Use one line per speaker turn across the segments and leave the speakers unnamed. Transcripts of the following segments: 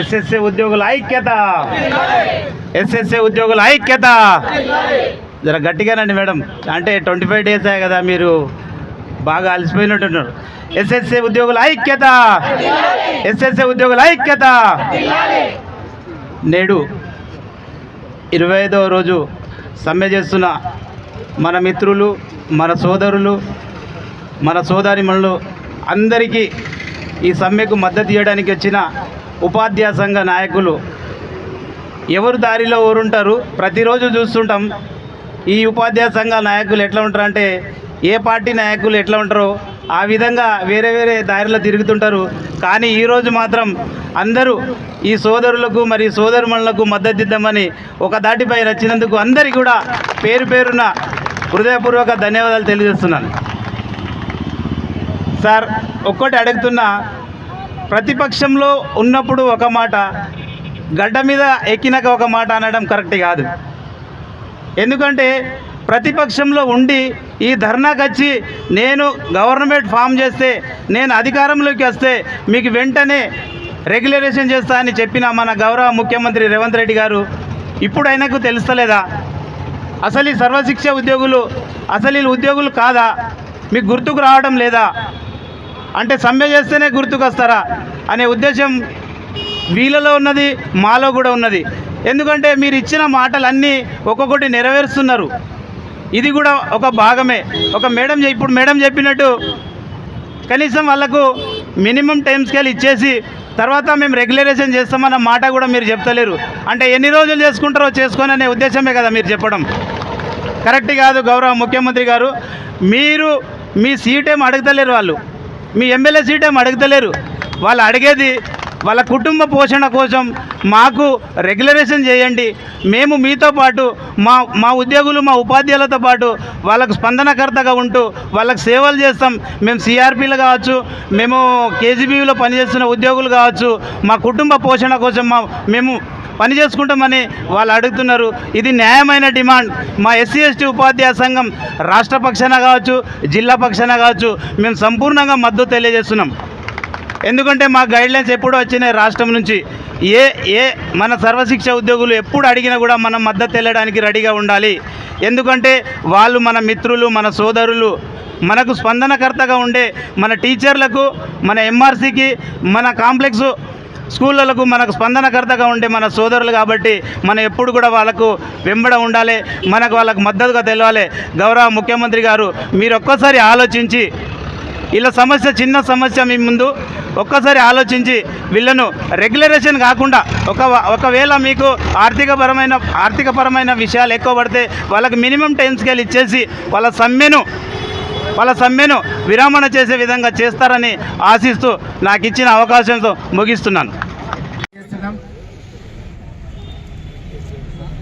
SSA ఉద్యోగుల ఐక్యత. SSA ఉద్యోగుల ఐక్యత. జర గట్టిగానండి మేడం. అంటే ట్వంటీ ఫైవ్ డేస్ కదా మీరు బాగా అలసిపోయినట్టున్నారు. ఎస్ఎస్ఏ ఉద్యోగుల ఐక్యత. ఎస్ఎస్ఏ ఉద్యోగుల ఐక్యత. నేడు ఇరవై ఐదవ రోజు సమ్మె చేస్తున్న మన మిత్రులు మన సోదరులు మన సోదరిమణులు అందరికీ ఈ సమ్మెకు మద్దతు ఇవ్వడానికి వచ్చిన ఉపాధ్యాయ సంఘ నాయకులు. ఎవరు దారిలో ఊరుంటారు? ప్రతిరోజు చూస్తుంటాం. ఈ ఉపాధ్యాయ సంఘ నాయకులు ఎట్లా ఉంటారంటే ఏ పార్టీ నాయకులు ఎట్లా ఉంటారో ఆ విధంగా వేరే వేరే దారిలో తిరుగుతుంటారు. కానీ ఈరోజు మాత్రం అందరూ ఈ సోదరులకు మరి సోదరుమణులకు మద్దతు ఇద్దామని ఒక దాటిపై రచ్చినందుకు అందరికీ కూడా పేరు పేరున హృదయపూర్వక ధన్యవాదాలు తెలియజేస్తున్నాను. సార్ ఒక్కటి అడుగుతున్నా ప్రతిపక్షంలో ఉన్నప్పుడు ఒక మాట గడ్డ మీద ఎక్కినాక ఒక మాట అనడం కరెక్ట్ కాదు. ఎందుకంటే ప్రతిపక్షంలో ఉండి ఈ ధర్నాకు వచ్చి నేను గవర్నమెంట్ ఫామ్ చేస్తే నేను అధికారంలోకి వస్తే మీకు వెంటనే రెగ్యులరేషన్ చేస్తా అని చెప్పిన మన గౌరవ ముఖ్యమంత్రి రేవంత్ రెడ్డి గారు ఇప్పుడు ఆయనకు తెలుస్తలేదా? అసలు ఈ సర్వశిక్ష ఉద్యోగులు అసలు ఈ ఉద్యోగులు కాదా? మీకు గుర్తుకు రావడం లేదా? అంటే సమ్మె చేస్తేనే గుర్తుకొస్తారా అనే ఉద్దేశం వీళ్ళలో ఉన్నది మాలో కూడా ఉన్నది. ఎందుకంటే మీరు ఇచ్చిన మాటలన్నీ ఒక్కొక్కటి నెరవేరుస్తున్నారు. ఇది కూడా ఒక భాగమే. ఒక మేడం ఇప్పుడు మేడం చెప్పినట్టు కనీసం వాళ్ళకు మినిమం టైం స్కేల్ ఇచ్చేసి తర్వాత మేము రెగ్యులరేషన్ చేస్తామన్న మాట కూడా మీరు చెప్తలేరు. అంటే ఎన్ని రోజులు చేసుకుంటారో చేసుకొని అనే ఉద్దేశమే కదా మీరు చెప్పడం. కరెక్ట్ కాదు గౌరవ ముఖ్యమంత్రి గారు. మీరు మీ సీట్ ఏం అడగతలేరు వాళ్ళు. మీ ఎమ్మెల్యే సీట్ ఏమి అడుగుతలేరు. వాళ్ళు అడిగేది వాళ్ళ కుటుంబ పోషణ కోసం మాకు రెగ్యులరేషన్ చేయండి. మేము మీతో పాటు మా మా ఉద్యోగులు మా ఉపాధ్యాయులతో పాటు వాళ్ళకు స్పందనకర్తగా ఉంటూ వాళ్ళకి సేవలు చేస్తాం. మేము సిఆర్పీలు కావచ్చు మేము కేజీబీలో పనిచేస్తున్న ఉద్యోగులు కావచ్చు మా కుటుంబ పోషణ కోసం మా మేము పని చేసుకుంటామని వాళ్ళు అడుగుతున్నారు. ఇది న్యాయమైన డిమాండ్. మా ఎస్సీ ఎస్టీ ఉపాధ్యాయ సంఘం రాష్ట్ర పక్షాన కావచ్చు జిల్లా పక్షాన కావచ్చు మేము సంపూర్ణంగా మద్దతు తెలియజేస్తున్నాం. ఎందుకంటే మా గైడ్లైన్స్ ఎప్పుడు వచ్చినాయి రాష్ట్రం నుంచి. ఏ ఏ మన సర్వశిక్ష ఉద్యోగులు ఎప్పుడు అడిగినా కూడా మనం మద్దతు వెళ్ళడానికి రెడీగా ఉండాలి. ఎందుకంటే వాళ్ళు మన మిత్రులు మన సోదరులు మనకు స్పందనకర్తగా ఉండే మన టీచర్లకు మన ఎంఆర్సీకి మన కాంప్లెక్స్ స్కూళ్ళకు మనకు స్పందనకర్తగా ఉండే మన సోదరులు కాబట్టి మనం ఎప్పుడు కూడా వాళ్ళకు వెంబడ ఉండాలి. మనకు వాళ్ళకు మద్దతుగా తెలవాలి. గౌరవ ముఖ్యమంత్రి గారు మీరు ఒక్కసారి ఆలోచించి ఇలా సమస్య చిన్న సమస్య మీ ముందు ఒక్కసారి ఆలోచించి వీళ్ళను రెగ్యులరేషన్ కాకుండా ఒక ఒకవేళ మీకు ఆర్థికపరమైన ఆర్థికపరమైన విషయాలు ఎక్కువ పడితే వాళ్ళకి మినిమం టైం స్కేల్ ఇచ్చేసి వాళ్ళ సమ్మెను వాళ్ళ సమ్మెను విరామణ చేసే విధంగా చేస్తారని ఆశిస్తూ నాకు ఇచ్చిన అవకాశంతో ముగిస్తున్నాను.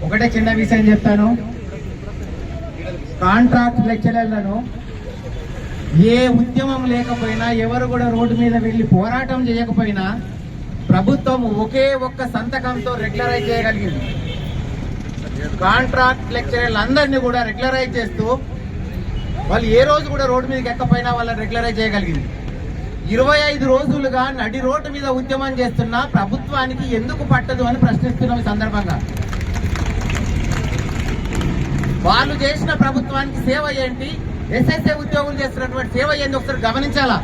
ఒకటే చిన్న విషయం చెప్తాను. కాంట్రాక్ట్ లెక్చరర్లను ఏ ఉద్యమం లేకపోయినా ఎవరు కూడా రోడ్డు మీద వెళ్ళి పోరాటం చేయకపోయినా ప్రభుత్వం ఒకే ఒక్క సంతకంతో రెగ్యులరైజ్ చేయగలిగింది. కాంట్రాక్ట్ లెక్చరర్లు అందరినీ కూడా రెగ్యులరైజ్ చేస్తూ వాళ్ళు ఏ రోజు కూడా రోడ్డు మీదకి ఎక్కపోయినా వాళ్ళని రెగ్యులరైజ్ చేయగలిగింది. ఇరవై ఐదు రోజులుగా నడి రోడ్డు మీద ఉద్యమం చేస్తున్న ప్రభుత్వానికి ఎందుకు పట్టదు అని ప్రశ్నిస్తున్నాం ఈ సందర్భంగా. వాళ్ళు చేసిన ప్రభుత్వానికి సేవ ఏంటి? ఎస్ఎస్ఏ ఉద్యోగులు చేస్తున్నటువంటి సేవ ఏంటి? ఒకసారి గమనించాలా?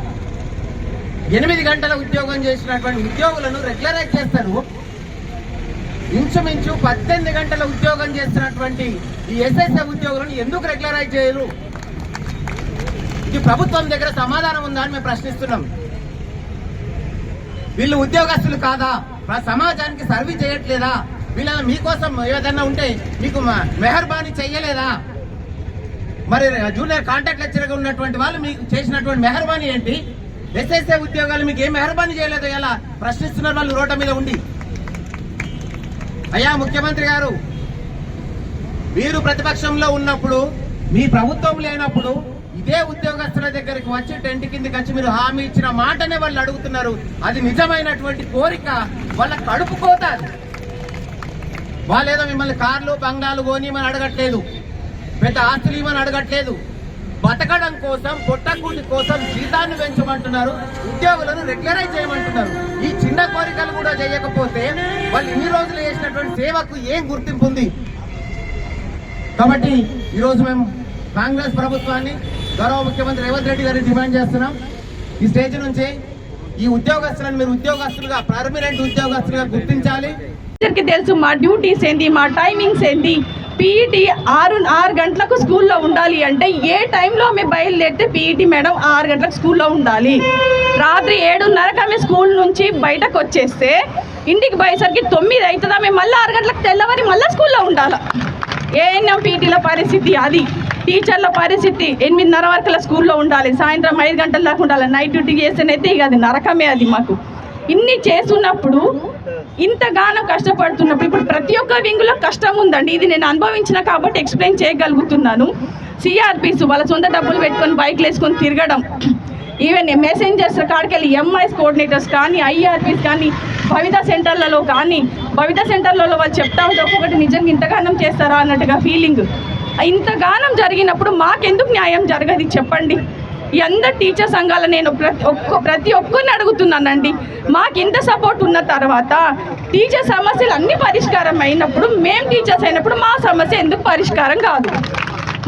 ఎనిమిది గంటల ఉద్యోగం చేసినటువంటి ఉద్యోగులను రెగ్యులరైజ్ చేస్తారు. ఇంచుమించు పద్దెనిమిది గంటల ఉద్యోగం చేస్తున్నటువంటి ఈ ఎస్ఎస్ఏ ఉద్యోగులను ఎందుకు రెగ్యులరైజ్ చేయరు? ఈ ప్రభుత్వం దగ్గర సమాధానం ఉందా అని మేము ప్రశ్నిస్తున్నాం. వీళ్ళు ఉద్యోగస్తులు కాదా? సమాజానికి సర్వీస్ చేయట్లేదా? వీళ్ళ మీకోసం ఏదన్నా ఉంటే మీకు మెహర్బానీ చెయ్యలేదా? మరి జూనియర్ కాంటాక్ట్ లెక్చర్గా ఉన్నటువంటి వాళ్ళు మీకు చేసినటువంటి మెహర్బానీ ఏంటి? ఎస్ఎస్ఏ ఉద్యోగాలు మీకు ఏం మెహర్బానీ చేయలేదు ఎలా ప్రశ్నిస్తున్నారు వాళ్ళు రోడ్ల మీద ఉండి. అయ్యా ముఖ్యమంత్రి గారు మీరు ప్రతిపక్షంలో ఉన్నప్పుడు మీ ప్రభుత్వం లేనప్పుడు ఇదే ఉద్యోగస్తుల దగ్గరికి వచ్చి టెంట్ కిందకి వచ్చి మీరు హామీ ఇచ్చిన మాటనే వాళ్ళు అడుగుతున్నారు. అది నిజమైనటువంటి కోరిక. వాళ్ళ కడుపు కోత వాళ్ళేదో మిమ్మల్ని కార్లు బంగాలు కోనిమని అడగట్లేదు. పెద్ద ఆస్తులు ఇవ్వని అడగట్లేదు. బతకడం కోసం పొట్టకూటి కోసం జీతాన్ని పెంచమంటున్నారు. ఉద్యోగులను రెగ్యులరైజ్ చేయమంటున్నారు. ఈ చిన్న కోరికలు కూడా చేయకపోతే వాళ్ళు ఇన్ని రోజులు చేసినటువంటి సేవకు ఏం గుర్తింపు ఉంది? కాబట్టి ఈరోజు మేము కాంగ్రెస్ ప్రభుత్వాన్ని గౌరవ ముఖ్యమంత్రి రేవంత్ రెడ్డి గారిని డిమాండ్ చేస్తున్నాం. ఈ స్టేజ్ నుంచి ఈ ఉద్యోగస్తులను మీరు ఉద్యోగస్తులుగా పర్మనెంట్ ఉద్యోగస్తులుగా గుర్తించాలి.
టీచర్కి తెలుసు మా డ్యూటీస్ ఏంటి మా టైమింగ్స్ ఏంటి పీఈటీ ఆరు ఆరు గంటలకు స్కూల్లో ఉండాలి అంటే ఏ టైంలో ఆమె బయలుదేరితే పీఈటీ మేడం ఆరు గంటలకు స్కూల్లో ఉండాలి. రాత్రి ఏడున్నరకు ఆమె స్కూల్ నుంచి బయటకు వచ్చేస్తే ఇంటికి పోయేసరికి తొమ్మిది అవుతుంది ఆమె మళ్ళీ ఆరు గంటలకు తెల్లవారి మళ్ళీ స్కూల్లో ఉండాలి. ఏఎన్ఎం పీటీల పరిస్థితి అది. టీచర్ల పరిస్థితి ఎనిమిదిన్నర వరకుల స్కూల్లో ఉండాలి. సాయంత్రం ఐదు గంటల దాకా ఉండాలి. నైట్ డ్యూటీ చేస్తేనైతే ఇక అది నరకమే అది మాకు. ఇన్ని చేస్తున్నప్పుడు ఇంతగానో కష్టపడుతున్నప్పుడు ఇప్పుడు ప్రతి ఒక్క వింగులో కష్టం ఉందండి. ఇది నేను అనుభవించిన కాబట్టి ఎక్స్ప్లెయిన్ చేయగలుగుతున్నాను. సిఆర్పిస్ వాళ్ళ సొంత డబ్బులు పెట్టుకొని బైక్లు వేసుకొని తిరగడం. ఈవెన్ మెసెంజర్స్ కాడికి వెళ్ళి ఎంఐఎస్ కోఆర్డినేటర్స్ కానీ ఐఆర్పీస్ కానీ భవిత సెంటర్లలో కానీ భవిత సెంటర్లలో వాళ్ళు చెప్తా ఉంటే ఒక్కొక్కటి నిజంగా ఇంతగానం చేస్తారా అన్నట్టుగా ఫీలింగ్ ఇంతగానం జరిగినప్పుడు మాకెందుకు న్యాయం జరగదు చెప్పండి? ఎంత టీచర్ సంఘాల నేను ప్రతి ఒక్క ప్రతి ఒక్కరిని అడుగుతున్నానండి. మాకు ఇంత సపోర్ట్ ఉన్న తర్వాత టీచర్ సమస్యలు అన్ని పరిష్కారం అయినప్పుడు మేము టీచర్స్ అయినప్పుడు మా సమస్య ఎందుకు పరిష్కారం కాదు?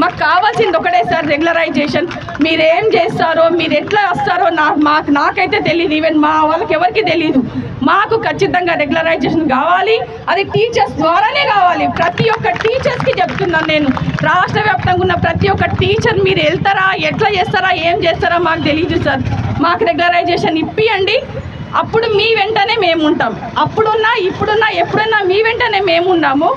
మాకు కావాల్సింది ఒకటే సార్ రెగ్యులరైజేషన్. మీరు ఏం చేస్తారో మీరు ఎట్లా వస్తారో నాకు మాకు నాకైతే తెలియదు ఈవెన్ మా వాళ్ళకి ఎవరికి తెలియదు మాకు ఖచ్చితంగా రెగ్యులరైజేషన్ కావాలి. అది టీచర్స్ ద్వారానే కావాలి. ప్రతి ఒక్క టీచర్స్కి చెప్తున్నాను నేను. రాష్ట్ర వ్యాప్తంగా ఉన్న ప్రతి ఒక్క టీచర్ మీరు వెళ్తారా? ఎట్లా చేస్తారా? ఏం చేస్తారా? మాకు తెలియదు సార్. మాకు రెగ్యులరైజేషన్ ఇప్పియండి. అప్పుడు మీ వెంటనే మేము ఉంటాం. అప్పుడున్నా ఇప్పుడున్నా ఎప్పుడున్నా మీ వెంటనే మేము ఉన్నాము.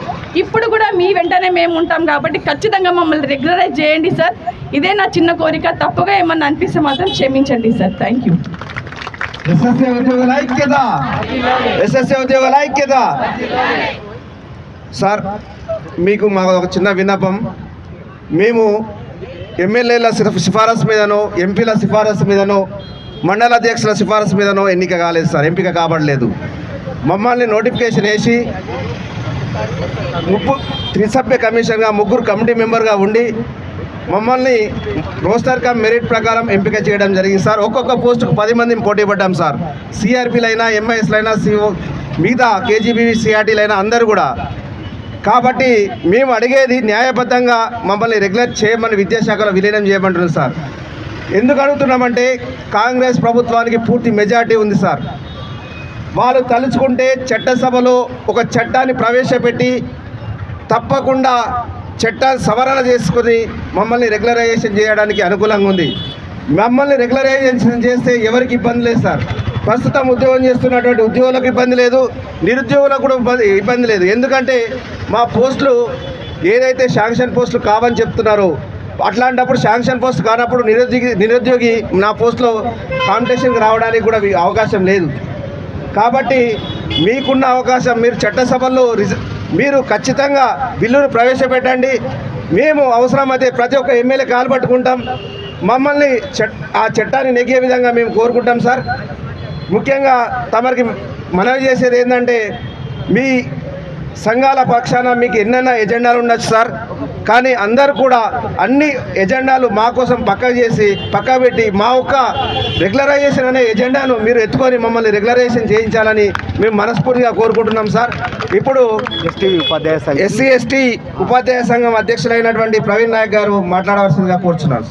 ఇప్పుడు కూడా మీ వెంటనే మేము ఉంటాం కాబట్టి ఖచ్చితంగా మమ్మల్ని రెగ్యులరైజ్ చేయండి సార్. ఇదే నా చిన్న కోరిక. తప్పుగా ఏమన్నా అనిపిస్తే మాత్రం క్షమించండి సార్. థ్యాంక్ యూ
ఎస్ఎస్ఏ ఉద్యోగుల ఐక్యత. ఎస్ఎస్ఏ ఉద్యోగుల ఐక్యత. సార్ మీకు మా ఒక చిన్న విన్నపం. మేము ఎమ్మెల్యేల సిఫారసు మీదనో ఎంపీల సిఫారసు మీదనో మండల అధ్యక్షుల సిఫారసు మీదనో ఎన్నిక కాలేదు సార్. ఎంపిక కాబడలేదు. మమ్మల్ని నోటిఫికేషన్ వేసి ముప్పు త్రిసభ్య కమిషన్గా ముగ్గురు కమిటీ మెంబర్గా ఉండి మమ్మల్ని రోస్టర్ కమ్ మెరిట్ ప్రకారం ఎంపిక చేయడం జరిగింది సార్. ఒక్కొక్క పోస్టుకు పది మందిని పోటీ పడ్డాం సార్. సిఆర్పీలైనా ఎంఐఎస్లైనా సిఓ మిగతా కేజీబీవీ సిఆర్టీలైనా అందరూ కూడా. కాబట్టి మేము అడిగేది న్యాయబద్ధంగా మమ్మల్ని రెగ్యులర్ చేయమని విద్యాశాఖలో విలీనం చేయమంటున్నాం సార్. ఎందుకు అడుగుతున్నామంటే కాంగ్రెస్ ప్రభుత్వానికి పూర్తి మెజార్టీ ఉంది సార్. వాళ్ళు తలుచుకుంటే చట్టసభలో ఒక చట్టాన్ని ప్రవేశపెట్టి తప్పకుండా చట్టాన్ని సవరణ చేసుకుని మమ్మల్ని రెగ్యులరైజేషన్ చేయడానికి అనుకూలంగా ఉంది. మమ్మల్ని రెగ్యులరైజేషన్ చేస్తే ఎవరికి ఇబ్బంది లేదు సార్. ప్రస్తుతం ఉద్యోగం చేస్తున్నటువంటి ఉద్యోగులకు ఇబ్బంది లేదు నిరుద్యోగులకు కూడా ఇబ్బంది ఇబ్బంది లేదు. ఎందుకంటే మా పోస్టులు ఏదైతే శాంక్షన్ పోస్టులు కావని చెప్తున్నారో అట్లాంటప్పుడు శాంక్షన్ పోస్ట్ కానప్పుడు నిరుద్యోగి నిరుద్యోగి నా పోస్టులో కాంపిటీషన్కి రావడానికి కూడా అవకాశం లేదు. కాబట్టి మీకున్న అవకాశం మీరు చట్టసభల్లో రిజ మీరు ఖచ్చితంగా బిల్లును ప్రవేశపెట్టండి. మేము అవసరమైతే ప్రతి ఒక్క ఎమ్మెల్యే కాలు పట్టుకుంటాం. మమ్మల్ని ఆ చట్టాన్ని నెగ్గే విధంగా మేము కోరుకుంటాం సార్. ముఖ్యంగా తమరికి మనవి చేసేది ఏంటంటే మీ సంఘాల పక్షాన మీకు ఎన్నైనా ఎజెండాలు ఉండొచ్చు సార్. కానీ అందరు కూడా అన్ని ఎజెండాలు మా కోసం పక్క చేసి పక్క పెట్టి మా ఒక్క రెగ్యులరైజేషన్ అనే ఎజెండాను మీరు ఎత్తుకొని మమ్మల్ని రెగ్యులరైజేషన్ చేయించాలని మేము మనస్ఫూర్తిగా కోరుకుంటున్నాం సార్. ఇప్పుడు ఎస్సీ ఎస్టీ ఉపాధ్యాయ సంఘం అధ్యక్షులైనటువంటి ప్రవీణ్ నాయక్ గారు మాట్లాడవలసిందిగా కోరుచున్నారు